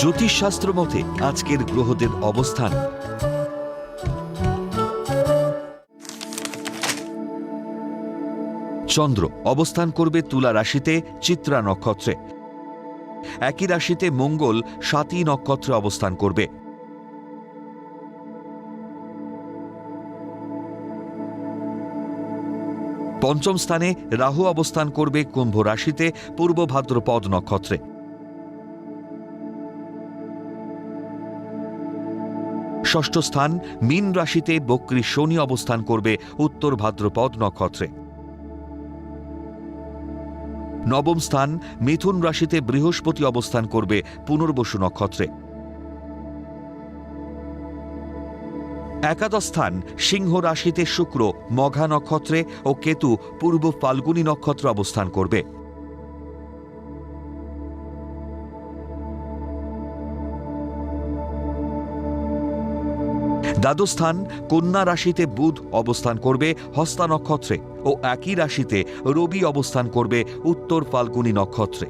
জ্যোতিষশাস্ত্র মতে আজকের গ্রহদের অবস্থান। চন্দ্র অবস্থান করবে তুলা রাশিতে, চিত্রা নক্ষত্রে। একই রাশিতে মঙ্গল সাতই নক্ষত্রে অবস্থান করবে। পঞ্চম স্থানে রাহু অবস্থান করবে কুম্ভ রাশিতে, পূর্ব ভাদ্রপদ নক্ষত্রে। ষষ্ঠ স্থান মীন রাশিতে বক্রী শনি অবস্থান করবে উত্তর ভাদ্রপদ নক্ষত্রে। নবম স্থান মিথুন রাশিতে বৃহস্পতি অবস্থান করবে পুনর্বসু নক্ষত্রে। একাদশ স্থান সিংহ রাশিতে শুক্র, মঘা নক্ষত্রে ও কেতু পূর্ব ফাল্গুনী নক্ষত্র অবস্থান করবে। দ্বাদশ স্থান কন্যা রাশিতে বুধ অবস্থান করবে হস্তা নক্ষত্রে ও একই রাশিতে রবি অবস্থান করবে উত্তর ফাল্গুনী নক্ষত্রে।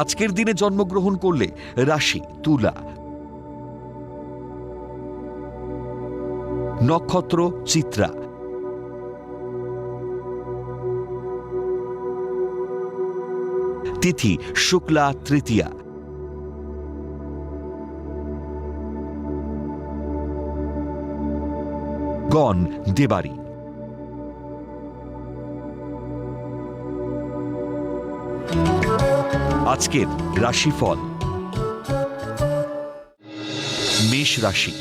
আজকের দিনে জন্মগ্রহণ করলে রাশি, তুলা, নক্ষত্র, চিত্রা তিথি শুক্লা তৃতীয়া। গণ দেবারি। আজকের রাশিফল। মেষ রাশি।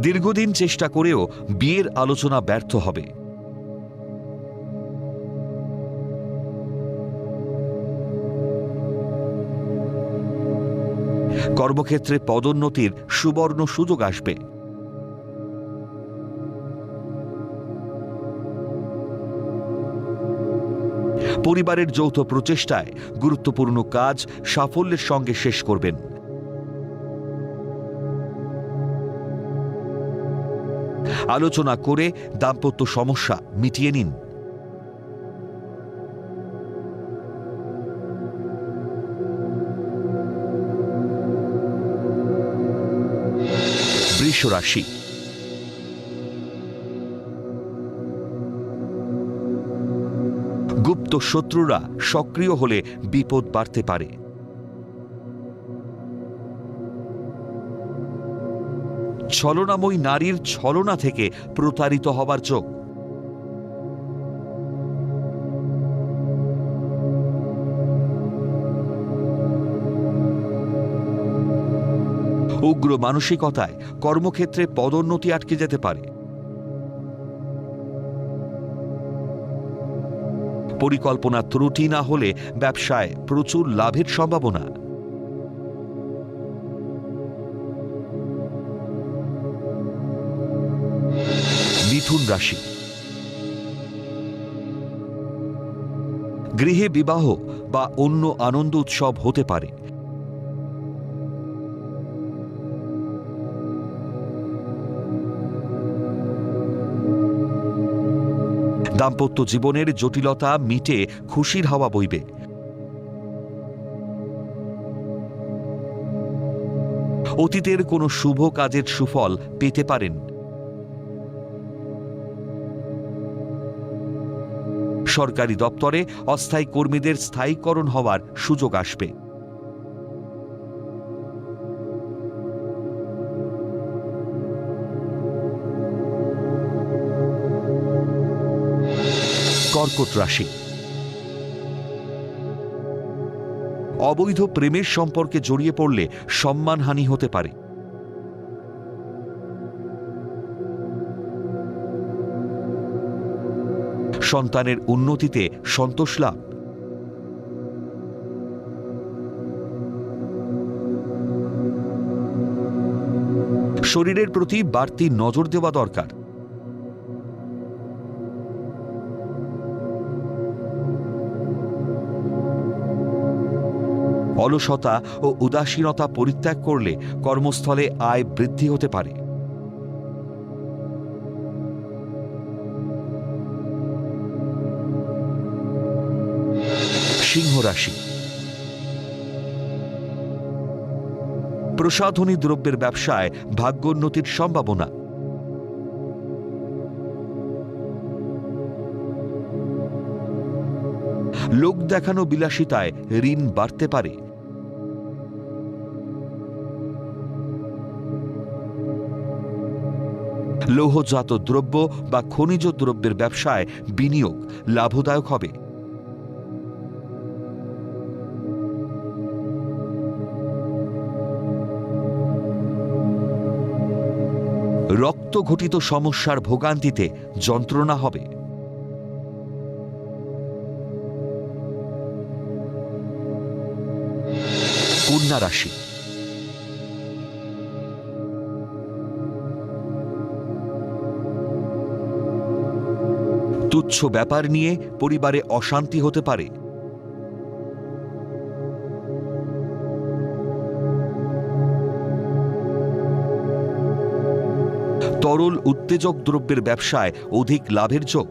দীর্ঘদিন চেষ্টা করেও বিয়ের আলোচনা ব্যর্থ হবে। কর্মক্ষেত্রে পদোন্নতির সুবর্ণ সুযোগ আসবে। পরিবারের যৌথ প্রচেষ্টায় গুরুত্বপূর্ণ কাজ সাফল্যের সঙ্গে শেষ করবেন। আলোচনা করে দাম্পত্য সমস্যা মিটিয়ে নিন। রাশি গুপ্ত শত্রুরা সক্রিয় হলে বিপদ বাড়তে পারে। ছলনাময়ী নারীর ছলনা থেকে প্রতারিত হবার চোখ উগ্র মানসিকতায় কর্মক্ষেত্রে পদোন্নতি আটকে যেতে পারে। পরিকল্পনা ত্রুটি না হলে ব্যবসায় প্রচুর লাভের সম্ভাবনা। মিথুন রাশি। গৃহে বিবাহ বা অন্য আনন্দ উৎসব হতে পারে। দাম্পত্য জীবনের জটিলতা মিটে খুশির হাওয়া বইবে। অতীতের কোনো শুভ কাজের সুফল পেতে পারেন। সরকারি দপ্তরে অস্থায়ী কর্মীদের স্থায়ীকরণ হওয়ার সুযোগ আসবে। কর্কট রাশি। অবৈধ প্রেমের সম্পর্কে জড়িয়ে পড়লে সম্মানহানি হতে পারে। সন্তানের উন্নতিতে সন্তোষ লাভ। শরীরের প্রতি বাড়তি নজর দেওয়া দরকার। অলসতা ও উদাসীনতা পরিত্যাগ করলে কর্মস্থলে আয় বৃদ্ধি হতে পারে। সিংহ রাশি। প্রসাধনী দ্রব্যের ব্যবসায় ভাগ্যোন্নতির সম্ভাবনা। লোক দেখানো বিলাসিতায় ঋণ বাড়তে পারে। লৌহজাত দ্রব্য বা খনিজ দ্রব্যের ব্যবসায় বিনিয়োগ লাভদায়ক হবে। রক্তঘটিত সমস্যার ভোগান্তিতে যন্ত্রণা হবে। কন্যা রাশি তুচ্ছ ব্যাপার নিয়ে পরিবারে অশান্তি হতে পারে। তরল উত্তেজক দ্রব্যের ব্যবসায় অধিক লাভের যোগ।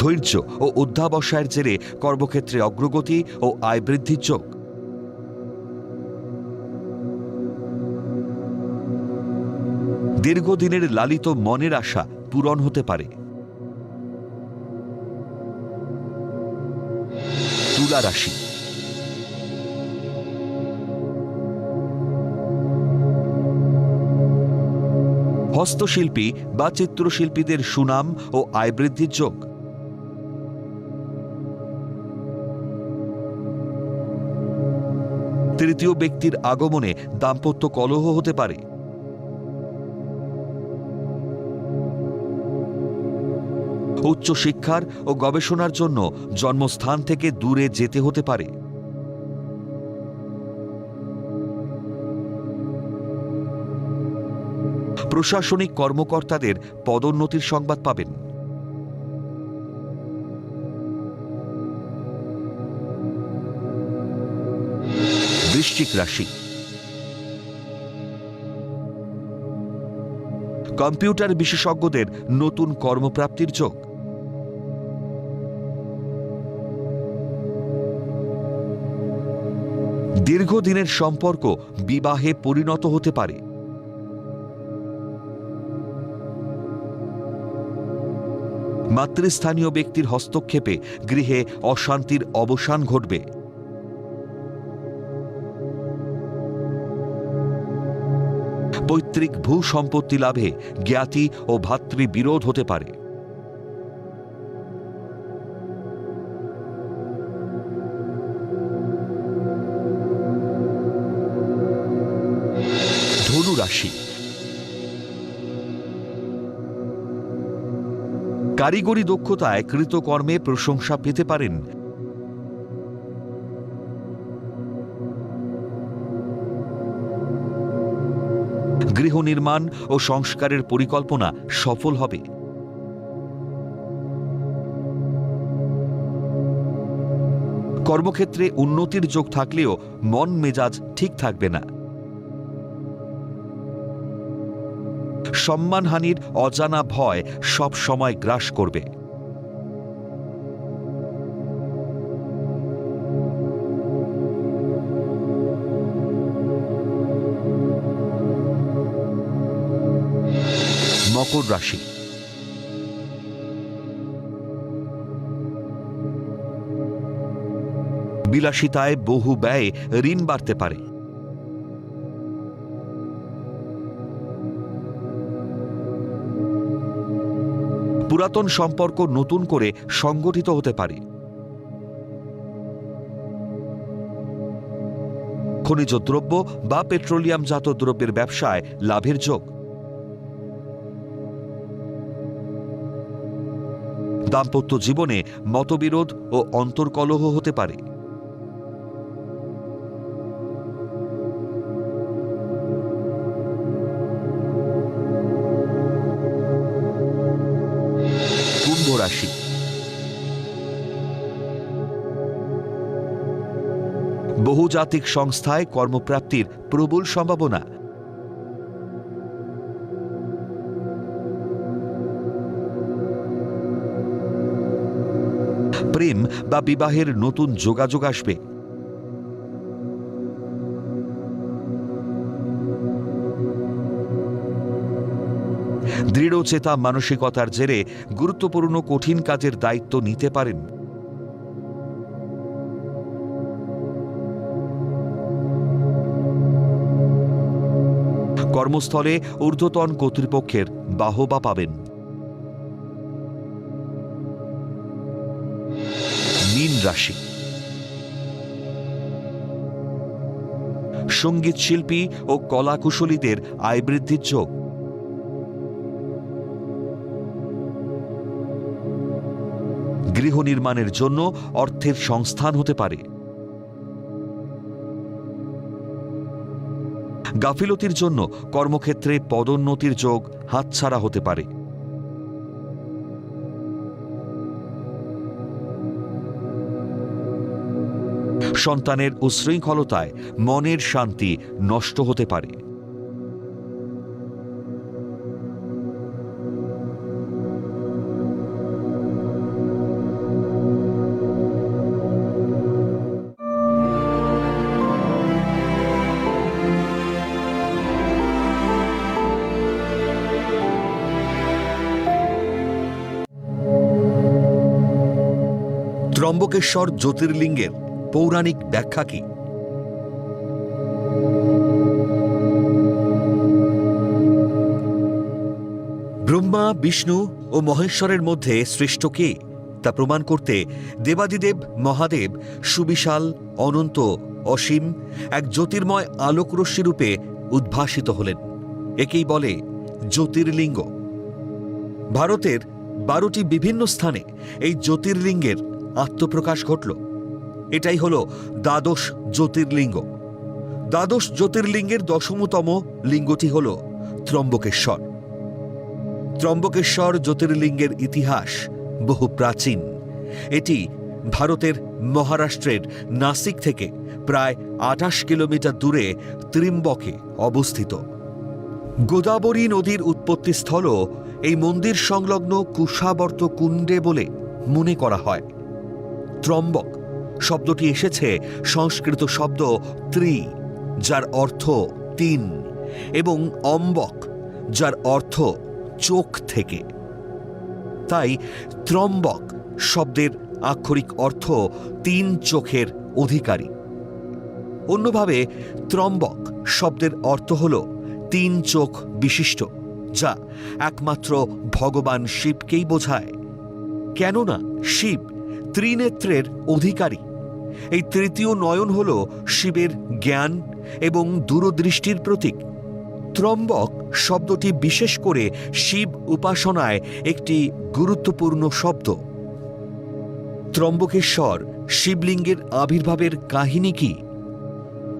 ধৈর্য ও অধ্যাবসায়ের জেরে কর্মক্ষেত্রে অগ্রগতি ও আয় বৃদ্ধির যোগ। দীর্ঘদিনের লালিত মনের আশা পূরণ হতে পারে। তুলা রাশি। হস্তশিল্পী বা চিত্রশিল্পীদের সুনাম ও আয় বৃদ্ধির যোগ। তৃতীয় ব্যক্তির আগমনে দাম্পত্য কলহ হতে পারে। উচ্চশিক্ষার ও গবেষণার জন্য জন্মস্থান থেকে দূরে যেতে হতে পারে। প্রশাসনিক কর্মকর্তাদের পদোন্নতির সংবাদ পাবেন। বৃশ্চিক রাশি। কম্পিউটার বিশেষজ্ঞদের নতুন কর্মপ্রাপ্তির যোগ। দীর্ঘদিনের সম্পর্ক বিবাহে পরিণত হতে পারে। মাতৃস্থানীয় ব্যক্তির হস্তক্ষেপে গৃহে অশান্তির অবসান ঘটবে। পৈতৃক ভূ সম্পত্তি লাভে জ্ঞাতি ও ভাতৃবিরোধ হতে পারে। কারিগরি দক্ষতায় কৃতকর্মে প্রশংসা পেতে পারেন। গৃহ নির্মাণ ও সংস্কারের পরিকল্পনা সফল হবে। কর্মক্ষেত্রে উন্নতির যোগ থাকলেও মন মেজাজ ঠিক থাকবে না। সম্মানহানির অজানা ভয় সব সময় গ্রাস করবে। মকর রাশি। বিলাসিতায় বহু ব্যয়ে ঋণ বাড়তে পারে। পুরাতন সম্পর্ক নতুন করে সংগঠিত হতে পারে। খনিজ দ্রব্য বা পেট্রোলিয়ামজাত দ্রব্যের ব্যবসায় লাভের যোগ। দাম্পত্য জীবনে মতবিরোধ ও অন্তর্কলহ হতে পারে। বহুজাতিক সংস্থায় কর্মপ্রাপ্তির প্রবল সম্ভাবনা। প্রেম বা বিবাহের নতুন যোগাযোগ আসবে। দৃঢ় চেতা মানসিকতার জেরে গুরুত্বপূর্ণ কঠিন কাজের দায়িত্ব নিতে পারেন। কর্মস্থলে ঊর্ধ্বতন কর্তৃপক্ষের বাহবা পাবেন। মীন রাশি। সংগীত শিল্পী ও কলাকুশলীদের আয় বৃদ্ধির যোগ। গৃহ নির্মাণের জন্য অর্থের সংস্থান হতে পারে। গাফিলতির জন্য কর্মক্ষেত্রে পদোন্নতির যোগ হাতছাড়া হতে পারে। সন্তানের উশৃঙ্খলতায় মনের শান্তি নষ্ট হতে পারে। ত্রম্বকেশ্বর জ্যোতির্লিঙ্গের পৌরাণিক ব্যাখ্যা কি? ব্রহ্মা, বিষ্ণু ও মহেশ্বরের মধ্যে সৃষ্ট কে তা প্রমাণ করতে দেবাদিদেব মহাদেব সুবিশাল, অনন্ত, অসীম এক জ্যোতির্ময় আলোকরশ্মি রূপে উদ্ভাসিত হলেন। একেই বলে জ্যোতির্লিঙ্গ। ভারতের বারোটি বিভিন্ন স্থানে এই জ্যোতির্লিঙ্গের আত্মপ্রকাশ ঘটল। এটাই হল দ্বাদশ জ্যোতির্লিঙ্গ। দ্বাদশ জ্যোতির্লিঙ্গের দশমতম লিঙ্গটি হল ত্রম্বকেশ্বর। ত্রম্বকেশ্বর জ্যোতির্লিঙ্গের ইতিহাস বহু প্রাচীন। এটি ভারতের মহারাষ্ট্রের নাসিক থেকে প্রায় আঠাশ কিলোমিটার দূরে ত্রিম্বকে অবস্থিত। গোদাবরী নদীর উৎপত্তিস্থল এই মন্দির সংলগ্ন কুশাবর্ত কুণ্ডে বলে মনে করা হয়। ত্রম্বক। শব্দটি এসেছে সংস্কৃত শব্দ ত্রি, যার অর্থ তিন, এবং অম্বক, যার অর্থ চোখ থেকে। তাই ত্রম্বক শব্দের আক্ষরিক অর্থ তিন চোখের অধিকারী। অন্যভাবে ত্রম্বক শব্দের অর্থ হল তিন চোখ বিশিষ্ট, যা একমাত্র ভগবান শিবকেই বোঝায়। কেননা শিব ত্রিনেত্রের অধিকারী। এই তৃতীয় নয়ন হল শিবের জ্ঞান এবং দূরদৃষ্টির প্রতীক। ত্রম্বক শব্দটি বিশেষ করে শিব উপাসনায় একটি গুরুত্বপূর্ণ শব্দ। ত্রম্বকেশ্বর শিবলিঙ্গের আবির্ভাবের কাহিনী কি?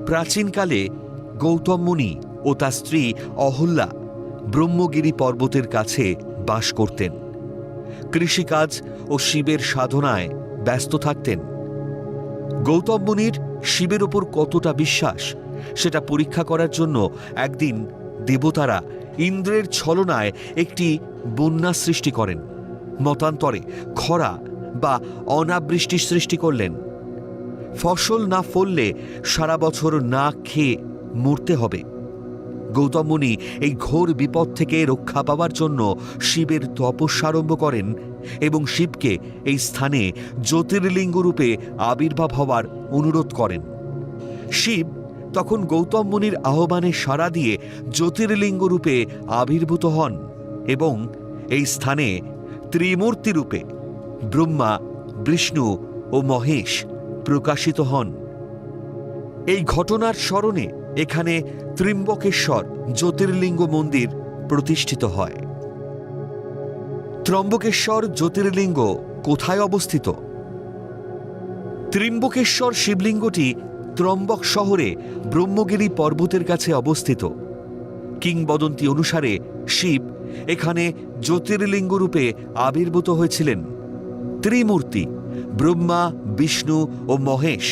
প্রাচীনকালে গৌতম মুনি ও তার স্ত্রী অহল্যা ব্রহ্মগিরি পর্বতের কাছে বাস করতেন। কৃষিকাজ ও শিবের সাধনায় ব্যস্ত থাকতেন। গৌতম মুনির শিবের ওপর কতটা বিশ্বাস, সেটা পরীক্ষা করার জন্য একদিন দেবতারা ইন্দ্রের ছলনায় একটি বন্যা সৃষ্টি করেন, মতান্তরে খরা বা অনাবৃষ্টি সৃষ্টি করলেন। ফসল না ফললে সারা বছর না খেয়ে মরতে হবে। গৌতম মুনি এই ঘোর বিপদ থেকে রক্ষা পাওয়ার জন্য শিবের তপস্যা আরম্ভ করেন এবং শিবকে এই স্থানে জ্যোতির্লিঙ্গ রূপে আবির্ভাব হওয়ার অনুরোধ করেন। শিব তখন গৌতম মুনির আহ্বানে সাড়া দিয়ে জ্যোতির্লিঙ্গ রূপে আবির্ভূত হন এবং এই স্থানে ত্রিমূর্তি রূপে ব্রহ্মা, বিষ্ণু ও মহেশ প্রকাশিত হন। এই ঘটনার স্মরণে এখানে ত্রিম্বকেশ্বর জ্যোতির্লিঙ্গ মন্দির প্রতিষ্ঠিত হয়। ত্রম্বকেশ্বর জ্যোতির্লিঙ্গ কোথায় অবস্থিত? ত্রিম্বকেশ্বর শিবলিঙ্গটি ত্রম্বক শহরে ব্রহ্মগিরি পর্বতের কাছে অবস্থিত। কিংবদন্তি অনুসারে শিব এখানে জ্যোতির্লিঙ্গ রূপে আবির্ভূত হয়েছিলেন। ত্রিমূর্তি, ব্রহ্মা, বিষ্ণু ও মহেশ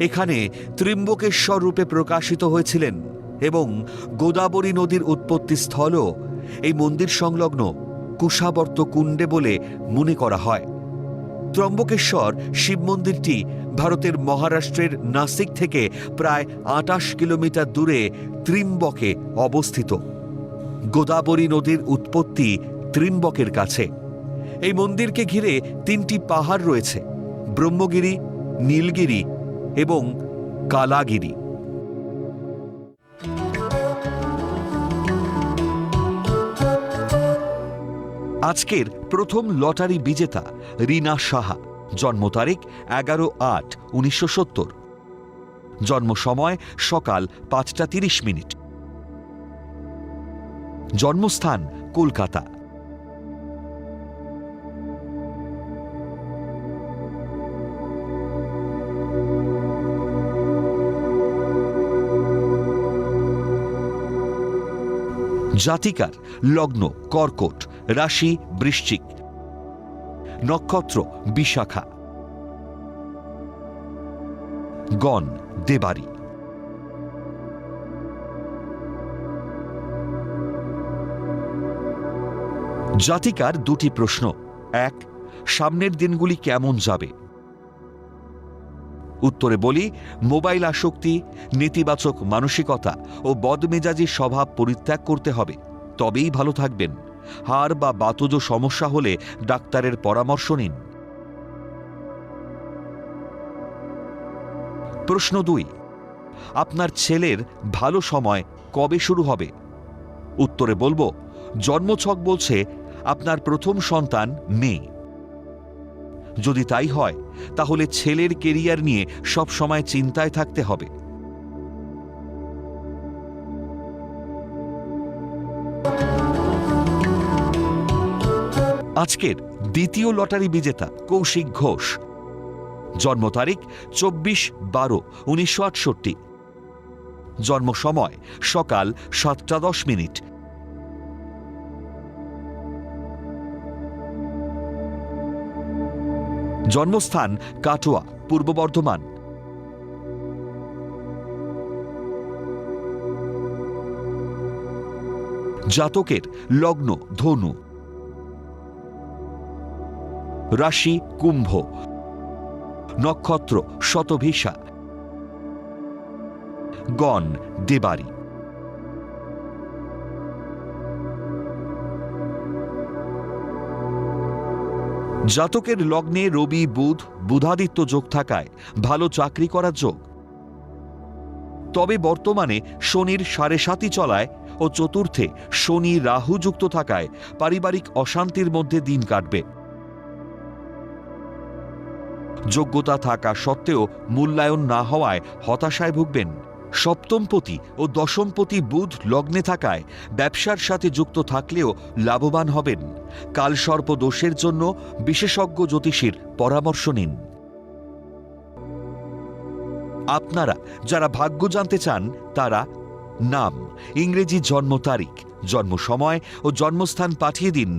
এখানে ত্রিম্বকেশ্বর রূপে প্রকাশিত হয়েছিলেন এবং গোদাবরী নদীর উৎপত্তি স্থলও এই মন্দির সংলগ্ন কুশাবর্ত কুণ্ডে বলে মনে করা হয়। ত্রম্বকেশ্বর শিব মন্দিরটি ভারতের মহারাষ্ট্রের নাসিক থেকে প্রায় আটাশ কিলোমিটার দূরে ত্রিম্বকে অবস্থিত। গোদাবরী নদীর উৎপত্তি ত্রিম্বকের কাছে। এই মন্দিরকে ঘিরে তিনটি পাহাড় রয়েছে, ব্রহ্মগিরি, নীলগিরি এবং কালাগিরি। আজকের প্রথম লটারি বিজেতা রিনা সাহা। জন্ম তারিখ এগারো আট উনিশশো সত্তর। জন্ম সময় সকাল পাঁচটা তিরিশ মিনিট। জন্মস্থান কলকাতা। জাতিকার লগ্ন, কর্কট রাশি বৃশ্চিক। নক্ষত্র বিশাখা। গণ দেবারি। জাতিকার দুটি প্রশ্ন। এক, সামনের দিনগুলি কেমন যাবে? উত্তরে বলি, মোবাইল আসক্তি, নেতিবাচক মানসিকতা ও বদমেজাজি স্বভাব পরিত্যাগ করতে হবে। তবেই ভালো থাকবেন। হাড় বা বাতজ সমস্যা হলে ডাক্তারের পরামর্শ নিন। প্রশ্ন দুই, আপনার ছেলের ভালো সময় কবে শুরু হবে? উত্তরে বলব, জন্মছক বলছে আপনার প্রথম সন্তান মেয়ে। যদি তাই হয়, তাহলে ছেলের কেরিয়ার নিয়ে সব সময় চিন্তায় থাকতে হবে। আজকের দ্বিতীয় লটারি বিজেতা কৌশিক ঘোষ। জন্ম তারিখ চব্বিশ বারো উনিশশো আটষট্টি। জন্ম সময় সকাল সাতটা দশ মিনিট। জন্মস্থান কাটোয়া, পূর্ব বর্ধমান। জাতকের লগ্ন ধনু। রাশি, কুম্ভ। নক্ষত্র, শতভিসা। গণ, দেবারি। জাতকের লগ্নে রবি, বুধ, বুধাদিত্য যোগ থাকায় ভালো চাকরি করার যোগ। তবে বর্তমানে শনির সাড়ে সাতি চলায় ও চতুর্থে শনি রাহু যুক্ত থাকায় পারিবারিক অশান্তির মধ্যে দিন কাটবে। যোগ্যতা থাকা সত্ত্বেও মূল্যায়ন না হওয়ায় হতাশায় ভুগবেন। সপ্তমপতি ও দশমপতি বুধ লগ্নে থাকায় ব্যবসার সাথে যুক্ত থাকলেও লাভবান হবেন। কালসর্প দোষের জন্য বিশেষজ্ঞ জ্যোতিষীর পরামর্শ নিন। আপনারা যারা ভাগ্য জানতে চান, তারা নাম, ইংরেজি জন্ম তারিখ, জন্ম সময় ও জন্মস্থান পাঠিয়ে দিন